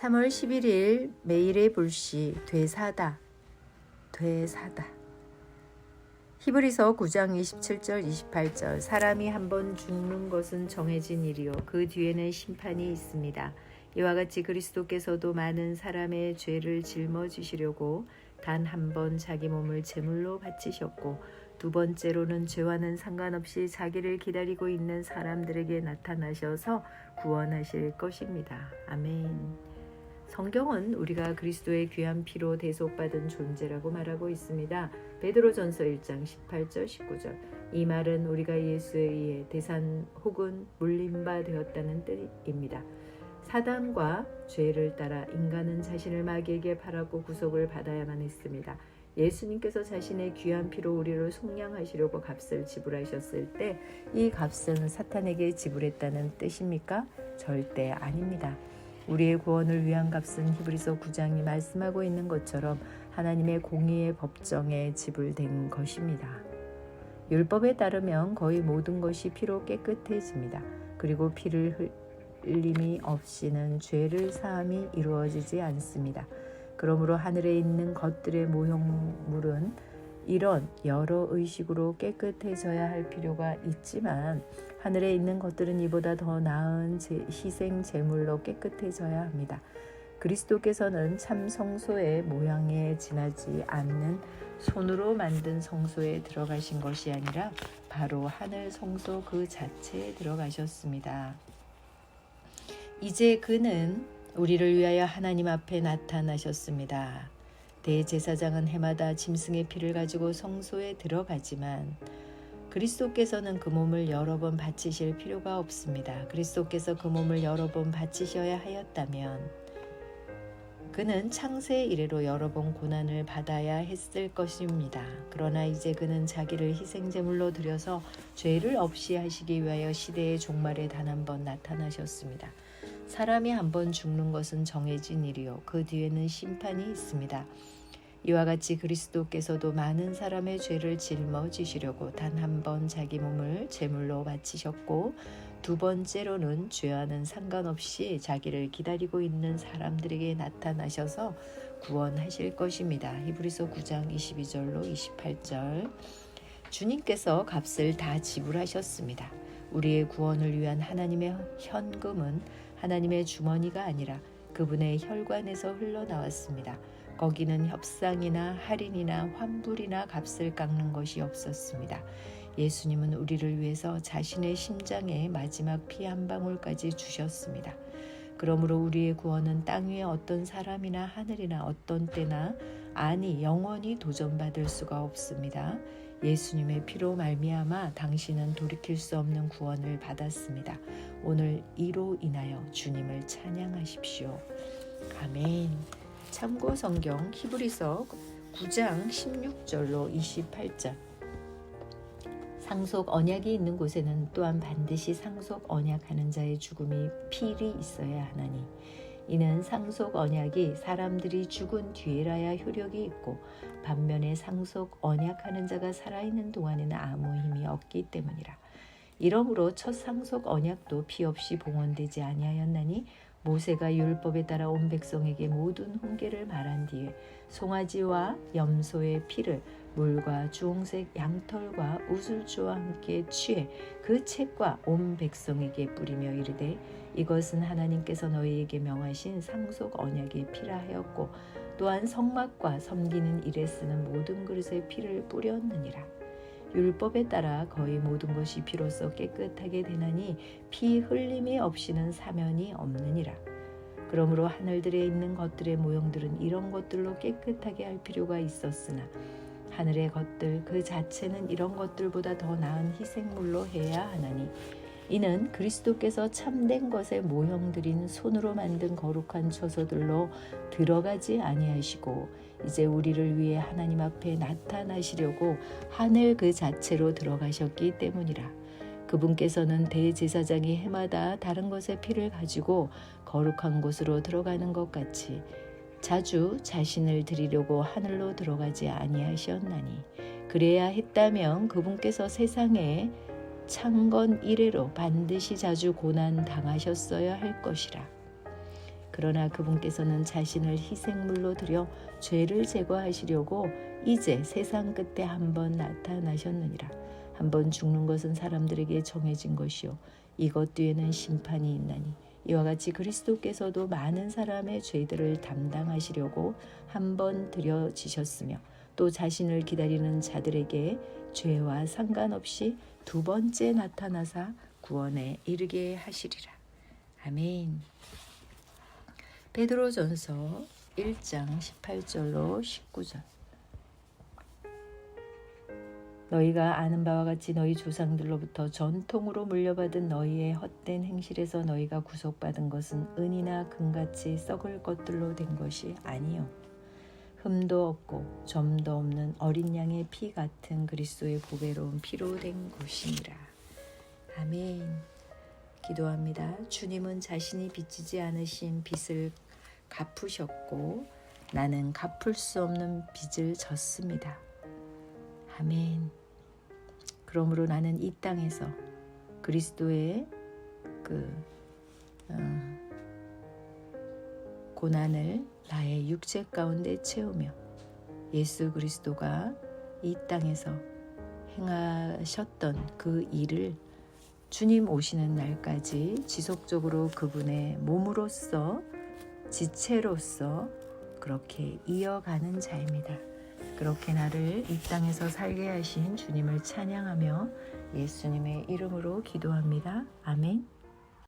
3월 11일 매일의 불시 되사다 되사다 히브리서 9장 27절 28절 사람이 한 번 죽는 것은 정해진 일이요 그 뒤에는 심판이 있습니다. 이와 같이 그리스도께서도 많은 사람의 죄를 짊어지시려고 단 한 번 자기 몸을 제물로 바치셨고 두 번째로는 죄와는 상관없이 자기를 기다리고 있는 사람들에게 나타나셔서 구원하실 것입니다. 아멘. 성경은 우리가 그리스도의 귀한 피로 대속받은 존재라고 말하고 있습니다. 베드로전서 1장 18절 19절. 이 말은 우리가 예수에 의해 대산 혹은 물림바 되었다는 뜻입니다. 사단과 죄를 따라 인간은 자신을 마귀에게 팔았고 구속을 받아야만 했습니다. 예수님께서 자신의 귀한 피로 우리를 속량하시려고 값을 지불하셨을 때 이 값은 사탄에게 지불했다는 뜻입니까? 절대 아닙니다. 우리의 구원을 위한 값은 히브리서 9장이 말씀하고 있는 것처럼 하나님의 공의의 법정에 지불된 것입니다. 율법에 따르면 거의 모든 것이 피로 깨끗해집니다. 그리고 피를 흘림이 없이는 죄를 사함이 이루어지지 않습니다. 그러므로 하늘에 있는 것들의 모형물은 이런 여러 의식으로 깨끗해져야 할 필요가 있지만 하늘에 있는 것들은 이보다 더 나은 희생 제물로 깨끗해져야 합니다. 그리스도께서는 참 성소의 모양에 지나지 않는 손으로 만든 성소에 들어가신 것이 아니라 바로 하늘 성소 그 자체에 들어가셨습니다. 이제 그는 우리를 위하여 하나님 앞에 나타나셨습니다. 대제사장은 해마다 짐승의 피를 가지고 성소에 들어가지만 그리스도께서는 그 몸을 여러 번 바치실 필요가 없습니다. 그리스도께서 그 몸을 여러 번 바치셔야 하였다면 그는 창세 이래로 여러 번 고난을 받아야 했을 것입니다. 그러나 이제 그는 자기를 희생제물로 드려서 죄를 없이 하시기 위하여 시대의 종말에 단 한 번 나타나셨습니다. 사람이 한 번 죽는 것은 정해진 일이요. 그 뒤에는 심판이 있습니다. 이와 같이 그리스도께서도 많은 사람의 죄를 짊어지시려고 단 한 번 자기 몸을 제물로 바치셨고 두 번째로는 죄와는 상관없이 자기를 기다리고 있는 사람들에게 나타나셔서 구원하실 것입니다. 히브리서 9장 22절로 28절 주님께서 값을 다 지불하셨습니다. 우리의 구원을 위한 하나님의 현금은 하나님의 주머니가 아니라 그분의 혈관에서 흘러나왔습니다. 거기는 협상이나 할인이나 환불이나 값을 깎는 것이 없었습니다. 예수님은 우리를 위해서 자신의 심장에 마지막 피 한 방울까지 주셨습니다. 그러므로 우리의 구원은 땅 위에 어떤 사람이나 하늘이나 어떤 때나 아니 영원히 도전받을 수가 없습니다. 예수님의 피로 말미암아 당신은 돌이킬 수 없는 구원을 받았습니다. 오늘 이로 인하여 주님을 찬양하십시오. 아멘. 참고 성경 히브리서 9장 16절로 28절. 상속 언약이 있는 곳에는 또한 반드시 상속 언약하는 자의 죽음이 필이 있어야 하나니 이는 상속 언약이 사람들이 죽은 뒤에라야 효력이 있고 반면에 상속 언약하는 자가 살아있는 동안에는 아무 힘이 없기 때문이라. 이러므로 첫 상속 언약도 피 없이 봉헌되지 아니하였나니 모세가 율법에 따라 온 백성에게 모든 훈계를 말한 뒤에 송아지와 염소의 피를 물과 주홍색 양털과 우슬주와 함께 취해 그 책과 온 백성에게 뿌리며 이르되 이것은 하나님께서 너희에게 명하신 상속 언약의 피라 하였고 또한 성막과 섬기는 일에 쓰는 모든 그릇에 피를 뿌렸느니라 율법에 따라 거의 모든 것이 피로써 깨끗하게 되나니 피 흘림이 없이는 사면이 없느니라. 그러므로 하늘들에 있는 것들의 모형들은 이런 것들로 깨끗하게 할 필요가 있었으나 하늘의 것들 그 자체는 이런 것들보다 더 나은 희생물로 해야 하나니 이는 그리스도께서 참된 것의 모형들인 손으로 만든 거룩한 처소들로 들어가지 아니하시고 이제 우리를 위해 하나님 앞에 나타나시려고 하늘 그 자체로 들어가셨기 때문이라. 그분께서는 대제사장이 해마다 다른 것의 피를 가지고 거룩한 곳으로 들어가는 것 같이 자주 자신을 드리려고 하늘로 들어가지 아니하셨나니 그래야 했다면 그분께서 세상에 창건 이래로 반드시 자주 고난 당하셨어야 할 것이라. 그러나 그분께서는 자신을 희생물로 드려 죄를 제거하시려고 이제 세상 끝에 한번 나타나셨느니라. 한번 죽는 것은 사람들에게 정해진 것이요 이것 뒤에는 심판이 있나니 이와 같이 그리스도께서도 많은 사람의 죄들을 담당하시려고 한번 드려지셨으며 또 자신을 기다리는 자들에게 죄와 상관없이 두 번째 나타나사 구원에 이르게 하시리라. 아멘. 베드로전서 1장 18절로 19절. 너희가 아는 바와 같이 너희 조상들로부터 전통으로 물려받은 너희의 헛된 행실에서 너희가 구속받은 것은 은이나 금같이 썩을 것들로 된 것이 아니요 흠도 없고 점도 없는 어린 양의 피 같은 그리스도의 보배로운 피로 된 것이니라. 아멘. 기도합니다. 주님은 자신이 빚지지 않으신 빚을 갚으셨고 나는 갚을 수 없는 빚을 졌습니다. 아멘. 그러므로 나는 이 땅에서 그리스도의 그 어, 고난을 나의 육체 가운데 채우며 예수 그리스도가 이 땅에서 행하셨던 그 일을 주님 오시는 날까지 지속적으로 그분의 몸으로서 지체로서 그렇게 이어가는 자입니다. 그렇게 나를 이 땅에서 살게 하신 주님을 찬양하며 예수님의 이름으로 기도합니다. 아멘.